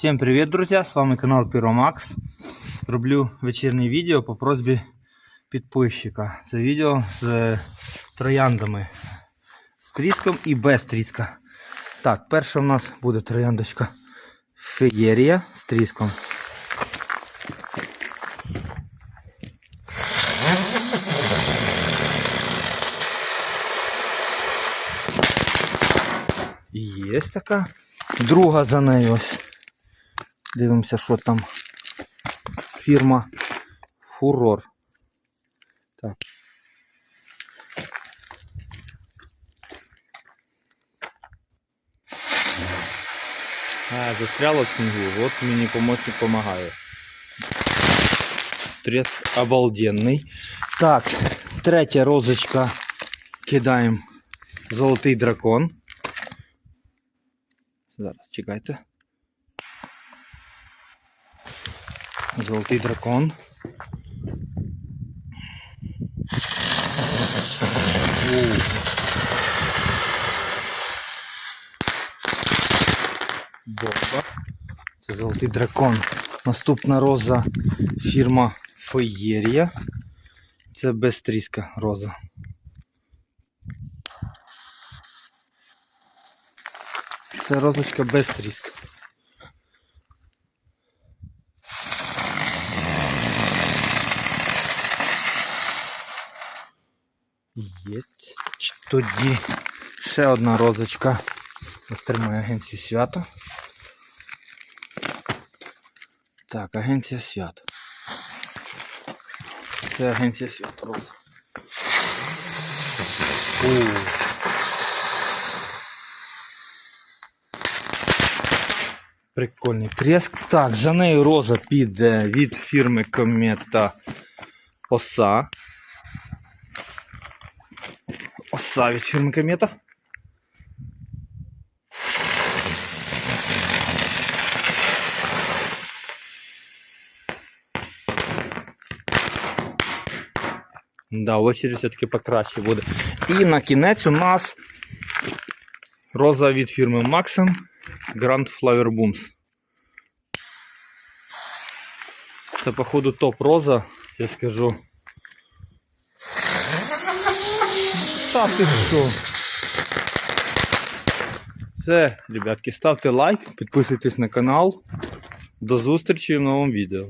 Всем привет, друзья! С вами канал Пиромакс. Роблю вечірнє відео по просьбі підписчика. Це відео з трояндами. З тріском і без тріска. Так, перша у нас буде трояндочка Феєрія з тріском. Є така. Друга за нею ось. Дивимося, що там. Фірма Фурор. Так. А, застряло в снігу. От мені помощник допомагає. Треск обалденний. Так, третя розочка. Кидаємо золотий дракон. Зараз чекайте. Золотий дракон. Бомба. Це золотий дракон. Наступна роза фірма Феєрія. Це без тріска роза. Це розочка без тріска. Єсть. Тоді ще одна розочка. Отримає агенцію свято. Так, агенція свято. Це агенція свято роза. Прикольний треск. Так, за нею роза піде від фірми Комета Оса. Оса від фірми Комета. Да, очередь все-таки покраще буде. І на кінець у нас роза від фірми Maxim Grand Flower Booms. Це, походу, топ роза, я скажу. Та ти що? Все, ребятки, ставте лайк, підписуйтесь на канал. До зустрічі в новому відео.